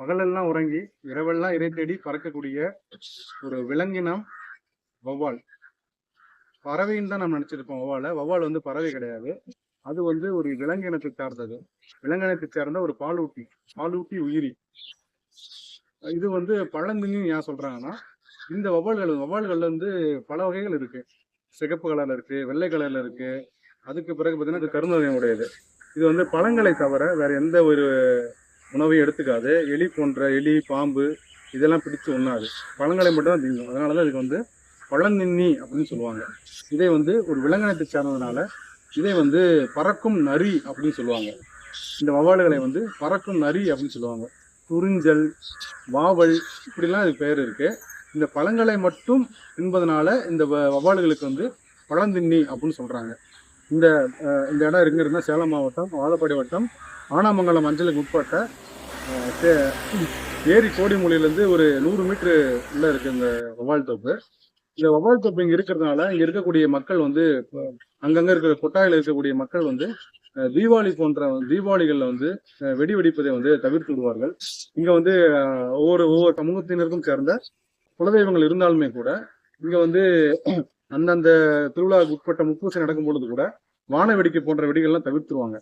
பகலெல்லாம் உறங்கி இரவெல்லாம் இறை தேடி பறக்கக்கூடிய ஒரு விலங்கினம் வௌவால். பறவைன்னு தான் நம்ம நினைச்சிருப்போம் வௌவாலை. வௌவால் வந்து பறவை கிடையாது. அது வந்து ஒரு விலங்கினத்தை சார்ந்தது. விலங்கினத்தை சார்ந்த ஒரு பாலூட்டி பாலூட்டி உயிரி. இது வந்து பழந்தின்னு ஏன் சொல்றாங்கன்னா இந்த வௌவால்கள் வௌவால்கள்ல வந்து பல வகைகள் இருக்கு. சிகப்பு கலர்ல இருக்கு வெள்ளை கலர்ல இருக்கு. அதுக்கு பிறகு பார்த்தீங்கன்னா இது கருந்ததையும் உடையது இது வந்து பழங்களை தவிர வேற எந்த ஒரு உணவையும் எடுத்துக்காது. எலி போன்ற எலி பாம்பு இதெல்லாம் பிடிச்சு உண்ணாது. பழங்களை மட்டும் தான் திங்கும். அதனால தான் இதுக்கு வந்து பழந்தின்னி அப்படின்னு சொல்லுவாங்க. இதை வந்து ஒரு விலங்கினத்தை சார்ந்ததுனால இதை வந்து பறக்கும் நரி அப்படின்னு சொல்லுவாங்க. இந்த வௌவால்களை வந்து பறக்கும் நரி அப்படின்னு சொல்லுவாங்க. துறிஞ்சல் வாவல் இப்படிலாம் இது பேர் இருக்கு. இந்த பழங்களை மட்டும் தின்பதனால இந்த வ- வந்து பழந்தின்னி அப்படின்னு சொல்றாங்க. இந்த இந்த இடம் எங்க இருந்தா சேலம் மாவட்டம் வாழப்பாடி வட்டம் ஆனாமங்கலம் மஞ்சளுக்கு உட்பட்ட தே- ஏரி கோடிமொழியிலேருந்து ஒரு நூறு மீட்ரு உள்ளே இருக்குது இந்த வவால் தோப்பு. இந்த வவால் தோப்பு இங்கே இருக்கிறதுனால இங்கே இருக்கக்கூடிய மக்கள் வந்து அங்கங்கே இருக்கிற கொட்டாயில் இருக்கக்கூடிய மக்கள் வந்து தீபாவளி போன்ற தீபாவளிகளில் வந்து வெடி வெடிப்பதை வந்து தவிர்த்து விடுவார்கள். இங்கே வந்து ஒவ்வொரு ஒவ்வொரு சமூகத்தினருக்கும் சேர்ந்த குலதெய்வங்கள் இருந்தாலுமே கூட இங்கே வந்து அந்தந்த திருவிழாவுக்கு உட்பட்ட முப்பூசை நடக்கும் பொழுது கூட வான வெடிக்கை போன்ற வெடிகள்லாம் தவிர்த்துருவாங்க.